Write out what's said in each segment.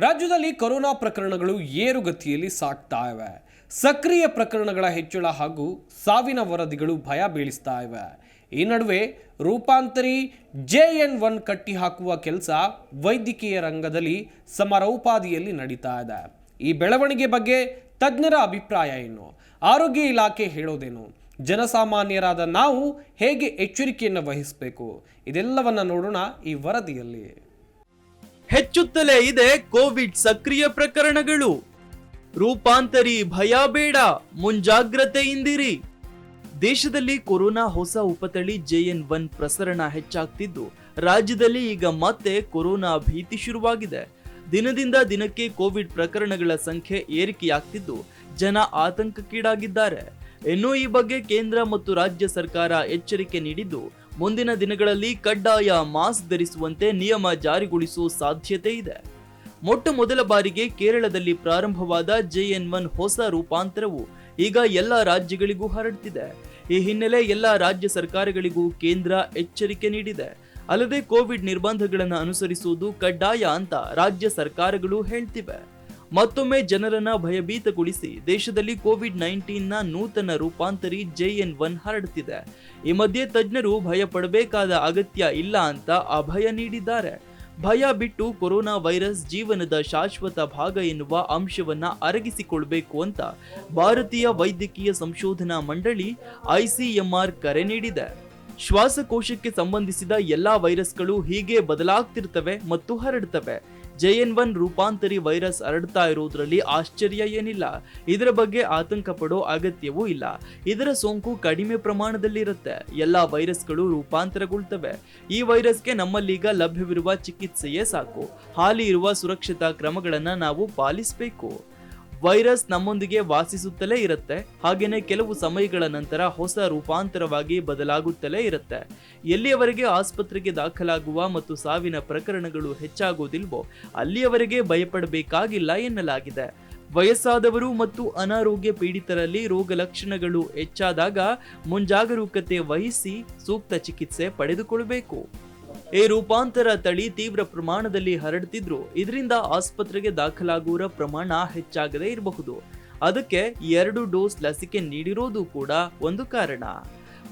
ರಾಜ್ಯದಲ್ಲಿ ಕೊರೋನಾ ಪ್ರಕರಣಗಳು ಏರುಗತಿಯಲ್ಲಿ ಸಾಕ್ತಾ ಇವೆ ಸಕ್ರಿಯ ಪ್ರಕರಣಗಳ ಹೆಚ್ಚಳ ಹಾಗೂ ಸಾವಿನ ವರದಿಗಳು ಭಯ ಬೀಳಿಸ್ತಾ ಇವೆ ಈ ನಡುವೆ ರೂಪಾಂತರಿ ಜೆ ಎನ್ ಒನ್ ಕಟ್ಟಿ ಹಾಕುವ ಕೆಲಸ ವೈದ್ಯಕೀಯ ರಂಗದಲ್ಲಿ ಸಮರೋಪಾದಿಯಲ್ಲಿ ನಡೀತಾ ಇದೆ ಈ ಬೆಳವಣಿಗೆ ಬಗ್ಗೆ ತಜ್ಞರ ಅಭಿಪ್ರಾಯ ಏನು? ಆರೋಗ್ಯ ಇಲಾಖೆ ಹೇಳೋದೇನು? ಜನಸಾಮಾನ್ಯರಾದ ನಾವು ಹೇಗೆ ಎಚ್ಚರಿಕೆಯನ್ನು ವಹಿಸಬೇಕು? ಇದೆಲ್ಲವನ್ನು ನೋಡೋಣ ಈ ವರದಿಯಲ್ಲಿ. ಹೆಚ್ಚುತ್ತಲೇ ಇದೆ ಕೋವಿಡ್ ಸಕ್ರಿಯ ಪ್ರಕರಣಗಳು. ರೂಪಾಂತರಿ ಭಯ ಬೇಡ ಮುಂಜಾಗ್ರತೆಯಿಂದಿರಿ ದೇಶದಲ್ಲಿ ಕೊರೋನಾ ಹೊಸ ಉಪತಳಿ ಜೆಎನ್ ಒನ್ ಪ್ರಸರಣ ಹೆಚ್ಚಾಗ್ತಿದ್ದು, ರಾಜ್ಯದಲ್ಲಿ ಈಗ ಮತ್ತೆ ಕೊರೋನಾ ಭೀತಿ ಶುರುವಾಗಿದೆ. ದಿನದಿಂದ ದಿನಕ್ಕೆ ಕೋವಿಡ್ ಪ್ರಕರಣಗಳ ಸಂಖ್ಯೆ ಏರಿಕೆಯಾಗ್ತಿದ್ದು, ಜನ ಆತಂಕಕ್ಕೀಡಾಗಿದ್ದಾರೆ. ಇನ್ನು ಈ ಬಗ್ಗೆ ಕೇಂದ್ರ ಮತ್ತು ರಾಜ್ಯ ಸರ್ಕಾರ ಎಚ್ಚರಿಕೆ ನೀಡಿದ್ದು ಮುಂದಿನ ದಿನಗಳಲ್ಲಿ ಕಡ್ಡಾಯ ಮಾಸ್ಕ್ ಧರಿಸುವಂತೆ ನಿಯಮ ಜಾರಿಗೊಳಿಸುವ ಸಾಧ್ಯತೆ ಇದೆ. ಮೊಟ್ಟ ಮೊದಲ ಬಾರಿಗೆ ಕೇರಳದಲ್ಲಿ ಪ್ರಾರಂಭವಾದ ಜೆಎನ್ ಒನ್ ಹೊಸ ರೂಪಾಂತರವು ಈಗ ಎಲ್ಲ ರಾಜ್ಯಗಳಿಗೂ ಹರಡ್ತಿದೆ. ಈ ಹಿನ್ನೆಲೆ ಎಲ್ಲ ರಾಜ್ಯ ಸರ್ಕಾರಗಳಿಗೂ ಕೇಂದ್ರ ಎಚ್ಚರಿಕೆ ನೀಡಿದೆ. ಅಲ್ಲದೆ ಕೋವಿಡ್ ನಿರ್ಬಂಧಗಳನ್ನು ಅನುಸರಿಸುವುದು ಕಡ್ಡಾಯ ಅಂತ ರಾಜ್ಯ ಸರ್ಕಾರಗಳು ಹೇಳ್ತಿವೆ. ಮತ್ತೊಮ್ಮೆ ಜನರನ್ನ ಭಯಭೀತಗೊಳಿಸಿ ದೇಶದಲ್ಲಿ ಕೋವಿಡ್ ನೈನ್ಟೀನ್ನ ನೂತನ ರೂಪಾಂತರಿ ಜೆಎನ್ ಒನ್ ಹರಡುತ್ತಿದೆ ಈ ಮಧ್ಯೆ ತಜ್ಞರು ಭಯ ಪಡಬೇಕಾದ ಅಗತ್ಯ ಇಲ್ಲ ಅಂತ ಅಭಯ ನೀಡಿದ್ದಾರೆ. ಭಯ ಬಿಟ್ಟು ಕೊರೋನಾ ವೈರಸ್ ಜೀವನದ ಶಾಶ್ವತ ಭಾಗ ಎನ್ನುವ ಅಂಶವನ್ನ ಅರಗಿಸಿಕೊಳ್ಬೇಕು ಅಂತ ಭಾರತೀಯ ವೈದ್ಯಕೀಯ ಸಂಶೋಧನಾ ಮಂಡಳಿ ಐಸಿಎಂಆರ್ ಕರೆ ನೀಡಿದೆ. ಶ್ವಾಸಕೋಶಕ್ಕೆ ಸಂಬಂಧಿಸಿದ ಎಲ್ಲಾ ವೈರಸ್ಗಳು ಹೀಗೆ ಬದಲಾಗ್ತಿರ್ತವೆ ಮತ್ತು ಹರಡ್ತವೆ. ಜೆಎನ್ ಒನ್ ರೂಪಾಂತರಿ ವೈರಸ್ ಹರಡ್ತಾ ಇರುವುದರಲ್ಲಿ ಆಶ್ಚರ್ಯ ಏನಿಲ್ಲ. ಇದರ ಬಗ್ಗೆ ಆತಂಕ ಪಡೋ ಅಗತ್ಯವೂ ಇಲ್ಲ. ಇದರ ಸೋಂಕು ಕಡಿಮೆ ಪ್ರಮಾಣದಲ್ಲಿರುತ್ತೆ. ಎಲ್ಲಾ ವೈರಸ್ಗಳು ರೂಪಾಂತರಗೊಳ್ತವೆ. ಈ ವೈರಸ್ಗೆ ನಮ್ಮಲ್ಲೀಗ ಲಭ್ಯವಿರುವ ಚಿಕಿತ್ಸೆಯೇ ಸಾಕು. ಹಾಲಿ ಇರುವ ಸುರಕ್ಷತಾ ಕ್ರಮಗಳನ್ನು ನಾವು ಪಾಲಿಸಬೇಕು. ವೈರಸ್ ನಮ್ಮೊಂದಿಗೆ ವಾಸಿಸುತ್ತಲೇ ಇರುತ್ತೆ. ಹಾಗೇನೆ ಕೆಲವು ಸಮಯಗಳ ನಂತರ ಹೊಸ ರೂಪಾಂತರವಾಗಿ ಬದಲಾಗುತ್ತಲೇ ಇರುತ್ತೆ. ಎಲ್ಲಿಯವರೆಗೆ ಆಸ್ಪತ್ರೆಗೆ ದಾಖಲಾಗುವ ಮತ್ತು ಸಾವಿನ ಪ್ರಕರಣಗಳು ಹೆಚ್ಚಾಗೋದಿಲ್ವೋ ಅಲ್ಲಿಯವರೆಗೆ ಭಯಪಡಬೇಕಾಗಿಲ್ಲ ಎನ್ನಲಾಗಿದೆ. ವಯಸ್ಸಾದವರು ಮತ್ತು ಅನಾರೋಗ್ಯ ಪೀಡಿತರಲ್ಲಿ ರೋಗ ಲಕ್ಷಣಗಳು ಹೆಚ್ಚಾದಾಗ ಮುಂಜಾಗರೂಕತೆ ವಹಿಸಿ ಸೂಕ್ತ ಚಿಕಿತ್ಸೆ ಪಡೆದುಕೊಳ್ಳಬೇಕು ಈ ರೂಪಾಂತರ ತಳಿ ತೀವ್ರ ಪ್ರಮಾಣದಲ್ಲಿ ಹರಡ್ತಿದ್ರು. ಇದರಿಂದ ಆಸ್ಪತ್ರೆಗೆ ದಾಖಲಾಗುವ ಪ್ರಮಾಣ ಹೆಚ್ಚಾಗದೇ ಇರಬಹುದು. ಅದಕ್ಕೆ ಎರಡು ಡೋಸ್ ಲಸಿಕೆ ನೀಡಿರೋದು ಕೂಡ ಒಂದು ಕಾರಣ.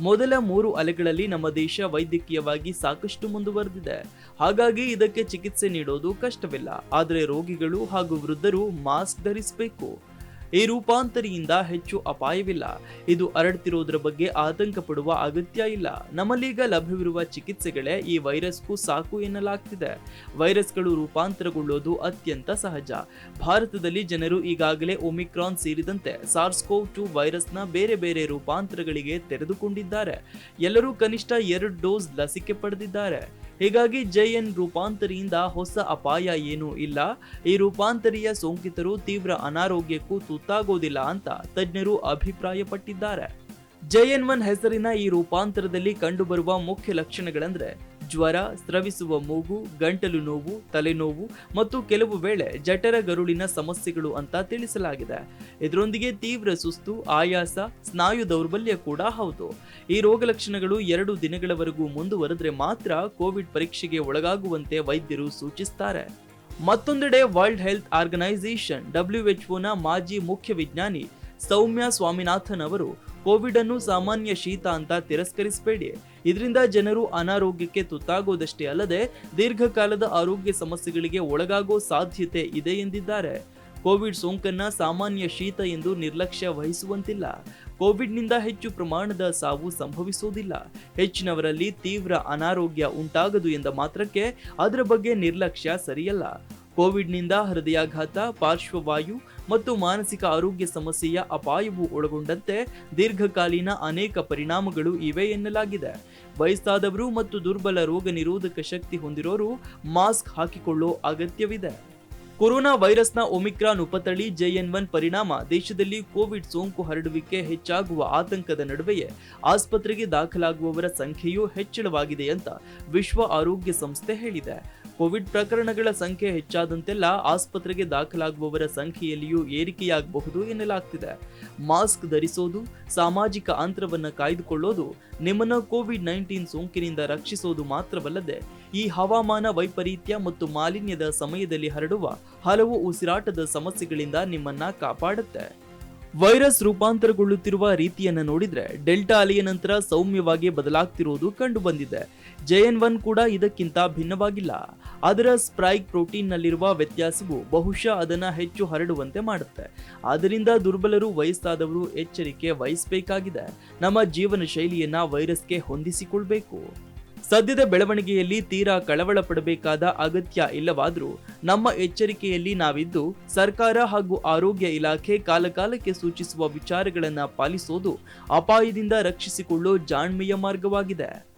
ಮೊದಲ ಮೂರು ಅಲೆಗಳಲ್ಲಿ ನಮ್ಮ ದೇಶ ವೈದ್ಯಕೀಯವಾಗಿ ಸಾಕಷ್ಟು ಮುಂದುವರೆದಿದೆ. ಹಾಗಾಗಿ ಇದಕ್ಕೆ ಚಿಕಿತ್ಸೆ ನೀಡೋದು ಕಷ್ಟವಿಲ್ಲ. ಆದರೆ ರೋಗಿಗಳು ಹಾಗೂ ವೃದ್ಧರು ಮಾಸ್ಕ್ ಧರಿಸಬೇಕು. ಈ ರೂಪಾಂತರಿಯಿಂದ ಹೆಚ್ಚು ಅಪಾಯವಿಲ್ಲ. ಇದು ಹರಡ್ತಿರೋದ್ರ ಬಗ್ಗೆ ಆತಂಕ ಪಡುವ ಅಗತ್ಯ ಇಲ್ಲ. ನಮ್ಮಲ್ಲೀಗ ಲಭ್ಯವಿರುವ ಚಿಕಿತ್ಸೆಗಳೇ ಈ ವೈರಸ್ಗೂ ಸಾಕು ಎನ್ನಲಾಗ್ತಿದೆ. ವೈರಸ್ಗಳು ರೂಪಾಂತರಗೊಳ್ಳೋದು ಅತ್ಯಂತ ಸಹಜ. ಭಾರತದಲ್ಲಿ ಜನರು ಈಗಾಗಲೇ ಒಮಿಕ್ರಾನ್ ಸೇರಿದಂತೆ ಸಾರ್ಸ್ಕೋವ್ ಟು ವೈರಸ್ನ ಬೇರೆ ಬೇರೆ ರೂಪಾಂತರಗಳಿಗೆ ತೆರೆದುಕೊಂಡಿದ್ದಾರೆ. ಎಲ್ಲರೂ ಕನಿಷ್ಠ ಎರಡು ಡೋಸ್ ಲಸಿಕೆ ಪಡೆದಿದ್ದಾರೆ. ಹೀಗಾಗಿ ಜೆಎನ್ ರೂಪಾಂತರಿಯಿಂದ ಹೊಸ ಅಪಾಯ ಏನೂ ಇಲ್ಲ. ಈ ರೂಪಾಂತರಿಯ ಸೋಂಕಿತರು ತೀವ್ರ ಅನಾರೋಗ್ಯಕ್ಕೂ ತುತ್ತಾಗೋದಿಲ್ಲ ಅಂತ ತಜ್ಞರು ಅಭಿಪ್ರಾಯಪಟ್ಟಿದ್ದಾರೆ. ಜೆಎನ್ ಒನ್ ಹೆಸರಿನ ಈ ರೂಪಾಂತರದಲ್ಲಿ ಕಂಡುಬರುವ ಮುಖ್ಯ ಲಕ್ಷಣಗಳೆಂದ್ರೆ ಜ್ವರ, ಸ್ರವಿಸುವ ಮೂಗು, ಗಂಟಲು ನೋವು, ತಲೆನೋವು ಮತ್ತು ಕೆಲವು ವೇಳೆ ಜಠರ ಗರುಳಿನ ಸಮಸ್ಯೆಗಳು ಅಂತ ತಿಳಿಸಲಾಗಿದೆ. ಇದರೊಂದಿಗೆ ತೀವ್ರ ಸುಸ್ತು, ಆಯಾಸ, ಸ್ನಾಯು ದೌರ್ಬಲ್ಯ ಕೂಡ ಹೌದು. ಈ ರೋಗ ಲಕ್ಷಣಗಳು ಎರಡು ದಿನಗಳವರೆಗೂ ಮುಂದುವರೆದ್ರೆ ಮಾತ್ರ ಕೋವಿಡ್ ಪರೀಕ್ಷೆಗೆ ಒಳಗಾಗುವಂತೆ ವೈದ್ಯರು ಸೂಚಿಸುತ್ತಾರೆ ಮತ್ತೊಂದೆಡೆ ವರ್ಲ್ಡ್ ಹೆಲ್ತ್ ಆರ್ಗನೈಸೇಷನ್ ಡಬ್ಲ್ಯೂಎಚ್ಒನ ಮಾಜಿ ಮುಖ್ಯ ವಿಜ್ಞಾನಿ ಸೌಮ್ಯ ಸ್ವಾಮಿನಾಥನ್ ಅವರು ಕೋವಿಡ್ ಅನ್ನು ಸಾಮಾನ್ಯ ಶೀತ ಅಂತ ತಿರಸ್ಕರಿಸಬೇಡಿ. ಇದರಿಂದ ಜನರು ಅನಾರೋಗ್ಯಕ್ಕೆ ತುತ್ತಾಗೋದಷ್ಟೇ ಅಲ್ಲದೆ ದೀರ್ಘಕಾಲದ ಆರೋಗ್ಯ ಸಮಸ್ಯೆಗಳಿಗೆ ಒಳಗಾಗೋ ಸಾಧ್ಯತೆ ಇದೆ ಎಂದಿದ್ದಾರೆ. ಕೋವಿಡ್ ಸೋಂಕನ್ನ ಸಾಮಾನ್ಯ ಶೀತ ಎಂದು ನಿರ್ಲಕ್ಷ್ಯ ವಹಿಸುವಂತಿಲ್ಲ. ಕೋವಿಡ್ನಿಂದ ಹೆಚ್ಚು ಪ್ರಮಾಣದ ಸಾವು ಸಂಭವಿಸುವುದಿಲ್ಲ ಹೆಚ್ಚಿನವರಲ್ಲಿ ತೀವ್ರ ಅನಾರೋಗ್ಯ ಉಂಟಾಗದು ಎಂದ ಮಾತ್ರಕ್ಕೆ ಅದರ ಬಗ್ಗೆ ನಿರ್ಲಕ್ಷ್ಯ ಸರಿಯಲ್ಲ. ಕೋವಿಡ್ನಿಂದ ಹೃದಯಾಘಾತ, ಪಾರ್ಶ್ವವಾಯು ಮತ್ತು ಮಾನಸಿಕ ಆರೋಗ್ಯ ಸಮಸ್ಯೆಯ ಅಪಾಯವು ಒಳಗೊಂಡಂತೆ ದೀರ್ಘಕಾಲೀನ ಅನೇಕ ಪರಿಣಾಮಗಳು ಇವೆ ಎನ್ನಲಾಗಿದೆ. ವಯಸ್ಸಾದವರು ಮತ್ತು ದುರ್ಬಲ ರೋಗ ನಿರೋಧಕ ಶಕ್ತಿ ಹೊಂದಿರೋರು ಮಾಸ್ಕ್ ಹಾಕಿಕೊಳ್ಳೋ ಅಗತ್ಯವಿದೆ. ಕೊರೋನಾ ವೈರಸ್ನ ಒಮಿಕ್ರಾನ್ ಉಪತಳಿ ಜೆಎನ್ ಒನ್ ಪರಿಣಾಮ ದೇಶದಲ್ಲಿ ಕೋವಿಡ್ ಸೋಂಕು ಹರಡುವಿಕೆ ಹೆಚ್ಚಾಗುವ ಆತಂಕದ ನಡುವೆಯೇ ಆಸ್ಪತ್ರೆಗೆ ದಾಖಲಾಗುವವರ ಸಂಖ್ಯೆಯೂ ಹೆಚ್ಚಳವಾಗಿದೆ ಅಂತ ವಿಶ್ವ ಆರೋಗ್ಯ ಸಂಸ್ಥೆ ಹೇಳಿದೆ. ಕೋವಿಡ್ ಪ್ರಕರಣಗಳ ಸಂಖ್ಯೆ ಹೆಚ್ಚಾದಂತೆಲ್ಲ ಆಸ್ಪತ್ರೆಗೆ ದಾಖಲಾಗುವವರ ಸಂಖ್ಯೆಯಲ್ಲಿಯೂ ಏರಿಕೆಯಾಗಬಹುದು ಎನ್ನಲಾಗ್ತಿದೆ. ಮಾಸ್ಕ್ ಧರಿಸೋದು, ಸಾಮಾಜಿಕ ಅಂತರವನ್ನು ಕಾಯ್ದುಕೊಳ್ಳೋದು, ನಿಮ್ಮನ್ನು ಕೋವಿಡ್ ನೈನ್ಟೀನ್ ಸೋಂಕಿನಿಂದ ರಕ್ಷಿಸೋದು ಮಾತ್ರವಲ್ಲದೆ, ಈ ಹವಾಮಾನ ವೈಪರೀತ್ಯ ಮತ್ತು ಮಾಲಿನ್ಯದ ಸಮಯದಲ್ಲಿ ಹರಡುವ ಹಲವು ಉಸಿರಾಟದ ಸಮಸ್ಯೆಗಳಿಂದ ನಿಮ್ಮನ್ನ ಕಾಪಾಡುತ್ತೆ. ವೈರಸ್ ರೂಪಾಂತರಗೊಳ್ಳುತ್ತಿರುವ ರೀತಿಯನ್ನು ನೋಡಿದ್ರೆ ಡೆಲ್ಟಾ ಅಲೆಯ ನಂತರ ಸೌಮ್ಯವಾಗಿ ಬದಲಾಗ್ತಿರುವುದು ಕಂಡುಬಂದಿದೆ ಜೆ ಎನ್ ಒನ್ ಕೂಡ ಇದಕ್ಕಿಂತ ಭಿನ್ನವಾಗಿಲ್ಲ. ಅದರ ಸ್ಪ್ರೈಕ್ ಪ್ರೋಟೀನ್ನಲ್ಲಿರುವ ವ್ಯತ್ಯಾಸವು ಬಹುಶಃ ಅದನ್ನು ಹೆಚ್ಚು ಹರಡುವಂತೆ ಮಾಡುತ್ತೆ. ಆದ್ದರಿಂದ ದುರ್ಬಲರು ವಯಸ್ಸಾದವರು ಎಚ್ಚರಿಕೆ ವಹಿಸಬೇಕಾಗಿದೆ. ನಮ್ಮ ಜೀವನ ಶೈಲಿಯನ್ನ ವೈರಸ್ಗೆ ಹೊಂದಿಸಿಕೊಳ್ಬೇಕು. ಸದ್ಯದ ಬೆಳವಣಿಗೆಯಲ್ಲಿ ತೀರಾ ಕಳವಳ ಪಡಬೇಕಾದ ಅಗತ್ಯ ಇಲ್ಲವಾದರೂ ನಮ್ಮ ಎಚ್ಚರಿಕೆಯಲ್ಲಿ ನಾವಿದ್ದು ಸರ್ಕಾರ ಹಾಗೂ ಆರೋಗ್ಯ ಇಲಾಖೆ ಕಾಲಕಾಲಕ್ಕೆ ಸೂಚಿಸುವ ವಿಚಾರಗಳನ್ನು ಪಾಲಿಸೋದು ಅಪಾಯದಿಂದ ರಕ್ಷಿಸಿಕೊಳ್ಳೋ ಜಾಣ್ಮೆಯ ಮಾರ್ಗವಾಗಿದೆ.